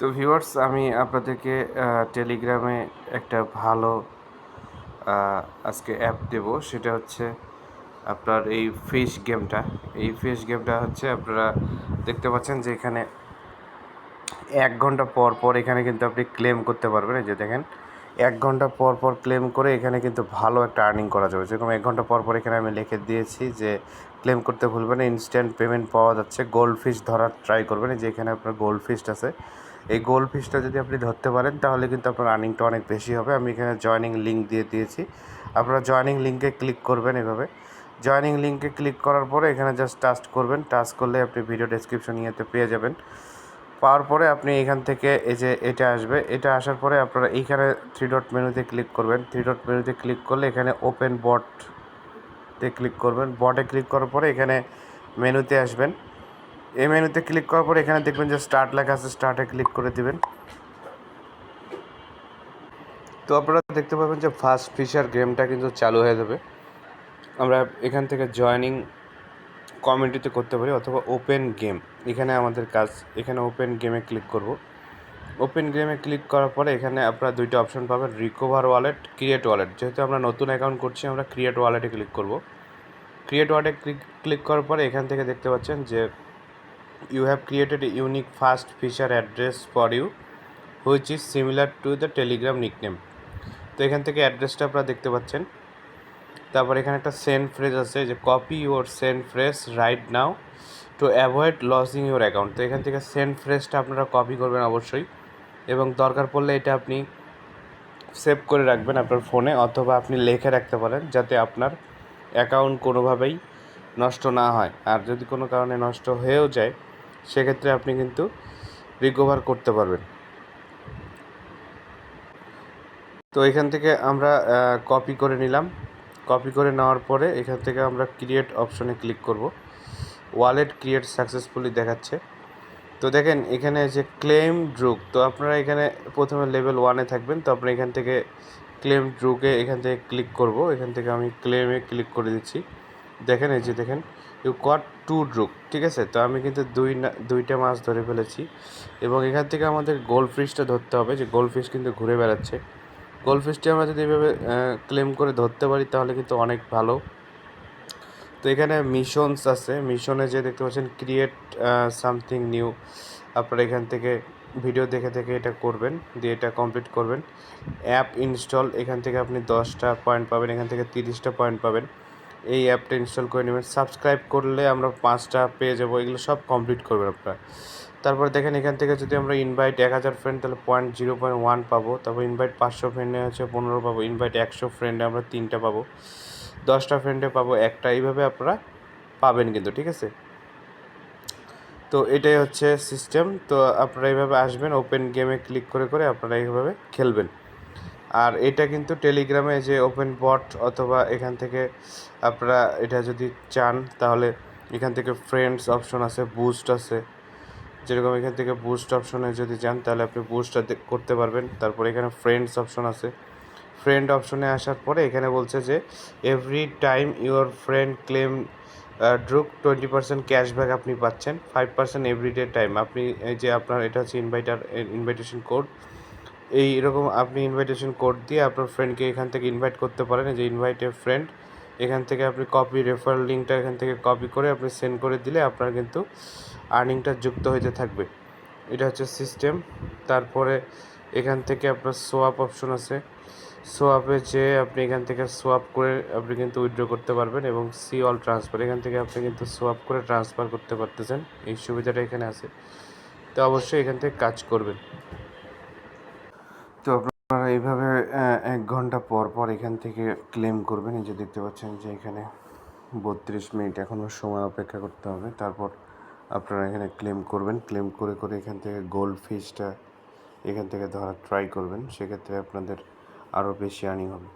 তো ভিউয়ার্স, আমি আপনাদেরকে টেলিগ্রামে একটা ভালো আজকে অ্যাপ দেব। সেটা হচ্ছে আপনার এই ফিশ গেমটা এই ফিশ গেমটা হচ্ছে আপনারা দেখতে পাচ্ছেন যে এখানে এক ঘণ্টা পর পর এখানে কিন্তু আপনি ক্লেম করতে পারবেন। এই যে দেখেন, এক ঘণ্টা পর পর ক্লেম করে এখানে কিন্তু ভালো একটা আর্নিং করা যাবে। যেরকম এক ঘণ্টা পর পর এখানে আমি লিখে দিয়েছি যে ক্লেম করতে ভুলবেন ইনস্ট্যান্ট পেমেন্ট পাওয়া যাচ্ছে। গোল্ড ফিশ ধরার ট্রাই করবেন। যে এখানে আপনার গোল্ড ফিশ আছে। এই গোল্ড ফিশটা যদি আপনি ধরতে পারেন, তাহলে কিন্তু আপনার আর্নিংটা অনেক বেশি হবে। আমি এখানে জয়নিং লিঙ্ক দিয়ে দিয়েছি। আপনারা জয়নিং লিঙ্কে ক্লিক করবেন এভাবে। জয়নিং লিঙ্কে ক্লিক করার পরে এখানে জাস্ট টাচ করবেন। টাচ করলে আপনি ভিডিও ডেসক্রিপশন ইয়েতে পেয়ে যাবেন। পাওয়ার পরে আপনি এখান থেকে এই যে এটা আসবে, এটা আসার পরে আপনারা এইখানে থ্রি ডট মেনুতে ক্লিক করবেন। থ্রি ডট মেনুতে ক্লিক করলে এখানে ওপেন বটতে ক্লিক করবেন। বটে ক্লিক করার পরে এখানে মেনুতে আসবেন। এই মেনুতে ক্লিক করার পরে এখানে দেখবেন যে স্টার্ট লেখা আছে স্টার্টে ক্লিক করে দিবেন। তো আপনারা দেখতে পাবেন যে ফার্স্ট ফিশার গেমটা কিন্তু চালু হয়ে যাবে। আমরা এখান থেকে জয়নিং কমিউনিটিতে করতে পারি অথবা ওপেন গেম এখানে আমাদের কাজ, এখানে ওপেন গেমে ক্লিক করব। ওপেন গেমে ক্লিক করার পরে এখানে আপনারা দুইটা অপশন পাবেন রিকভার ওয়ালেট ক্রিয়েট ওয়ালেট যেহেতু আমরা নতুন অ্যাকাউন্ট করছি, আমরা ক্রিয়েট ওয়ালেটে ক্লিক করব। ক্রিয়েট ওয়ালেটে ক্লিক ক্লিক করার পরে এখান থেকে দেখতে পাচ্ছেন যে you have created unique first feature address for you which is similar to the Telegram nickname তো এখান থেকে অ্যাড্রেসটা আপনারা দেখতে পাচ্ছেন। তারপর এখানে একটা সেন্ড ফ্রেজ আছে যে copy your seed phrase right now to avoid losing your account তো এখান থেকে সেন্ড ফ্রেজটা আপনারা কপি করবেন অবশ্যই। এবং দরকার পড়লে এটা আপনি সেভ করে রাখবেন আপনার ফোনে, অথবা আপনি লিখে রাখতে পারেন যাতে আপনার অ্যাকাউন্ট কোনোভাবেই নষ্ট না হয়। আর যদি কোনো কারণে নষ্ট হয়েও যায় সেক্ষেত্রে আপনি কিন্তু রিকভার করতে পারবেন। তো এখান থেকে আমরা কপি করে নিলাম। কপি করে নেওয়ার পরে এখান থেকে আমরা ক্রিয়েট অপশনে ক্লিক করব। ওয়ালেট ক্রিয়েট সাকসেসফুলি দেখাচ্ছে। তো দেখেন, এখানে যে ক্লেম ড্রুক তো আপনারা এখানে প্রথমে লেভেল ওয়ানে থাকবেন। তো আপনারা এখান থেকে ক্লেম ড্রুকে এখান থেকে ক্লিক করব। এখান থেকে আমি ক্লেমে ক্লিক করে দিচ্ছি। দেখেন, এই যে দেখেন ইউ কট টু ড্রুক ঠিক আছে? তো আমি কিন্তু দুই না, দুইটা মাছ ধরে ফেলেছি এবং এখান থেকে আমাদের গোল্ড ফিশটা ধরতে হবে যে গোল্ড ফিশ কিন্তু ঘুরে বেড়াচ্ছে। গোল্ড ফিশটি আমরা যদি এভাবে ক্লেম করে ধরতে পারি তাহলে কিন্তু অনেক ভালো। তো এখানে মিশনস আছে। মিশনে যে দেখতে পাচ্ছেন ক্রিয়েট সামথিং নিউ আপনারা এখান থেকে ভিডিও দেখে দেখে এটা করবেন, দিয়ে এটা কমপ্লিট করবেন। অ্যাপ ইনস্টল এখান থেকে আপনি দশটা পয়েন্ট পাবেন, এখান থেকে তিরিশটা পয়েন্ট পাবেন। এই অ্যাপটা ইনস্টল করে নেবেন। সাবস্ক্রাইব করলে আমরা পাঁচটা পেয়ে যাব, এগুলো সব কমপ্লিট করবেন আপনারা। তারপর দেখেন এখান থেকে যদি আমরা ইনভাইট এক হাজার ফ্রেন্ড তাহলে পয়েন্ট জিরো পয়েন্ট ওয়ান পাবো। তারপর ইনভাইট পাঁচশো ফ্রেন্ডে হচ্ছে পনেরো পাবো। ইনভাইট একশো ফ্রেন্ডে আমরা তিনটা পাবো। দশটা ফ্রেন্ডে পাবো একটা। এইভাবে আপনারা পাবেন কিন্তু, ঠিক আছে? তো এটাই হচ্ছে সিস্টেম তো আপনারা এইভাবে আসবেন ওপেন গেমে ক্লিক করে করে আপনারা এইভাবে খেলবেন। আর এটা কিন্তু টেলিগ্রামে যে ওপেন বট অথবা এখান থেকে আপনারা এটা যদি চান, তাহলে এখান থেকে ফ্রেন্ডস অপশন আছে বুস্ট আছে। যেরকম এখান থেকে বুস্ট অপশনে যদি যান, তাহলে আপনি বুস্টটা করতে পারবেন। তারপর এখানে ফ্রেন্ডস অপশন আছে। ফ্রেন্ড অপশনে আসার পরে এখানে বলছে যে every time your friend claim druk twenty percent cashback আপনি পাচ্ছেন ফাইভ পার্সেন্ট এভরিডে টাইম আপনি এই যে আপনার, এটা হচ্ছে ইনভাইটার ইনভাইটেশন কোড এই এরকম আপনি ইনভাইটেশন কোড দিয়ে আপনার ফ্রেন্ডকে এখান থেকে ইনভাইট করতে পারেন। যে ইনভাইট এ ফ্রেন্ড এখান থেকে আপনি কপি রেফারেল লিঙ্কটা এখান থেকে কপি করে আপনি সেন্ড করে দিলে আপনার কিন্তু আর্নিংটা যুক্ত হইতে থাকবে। এটা হচ্ছে সিস্টেম তারপরে এখান থেকে আপনার সোয়াপ অপশন আছে। সোয়াপে যে আপনি এখান থেকে সোয়াপ করে আপনি কিন্তু উইথড্র করতে পারবেন এবং সি অল ট্রান্সফার এখান থেকে আপনি কিন্তু সোয়াপ করে ট্রান্সফার করতে পারতেছেন। এই সুবিধাটা এখানে আছে। তো অবশ্যই এখান থেকে কাজ করবেন। তো আপনারা এইভাবে এক ঘণ্টা পর পর এখান থেকে ক্লেম করবেন। এই যে দেখতে পাচ্ছেন যে এখানে বত্রিশ মিনিট এখনও সময় অপেক্ষা করতে হবে। তারপর আপনারা এখানে ক্লেম করবেন। ক্লেম করে করে এখান থেকে গোল্ড ফিশটা এখান থেকে ধরা ট্রাই করবেন। সেক্ষেত্রে আপনাদের আরও বেশি আর্নিং হবে।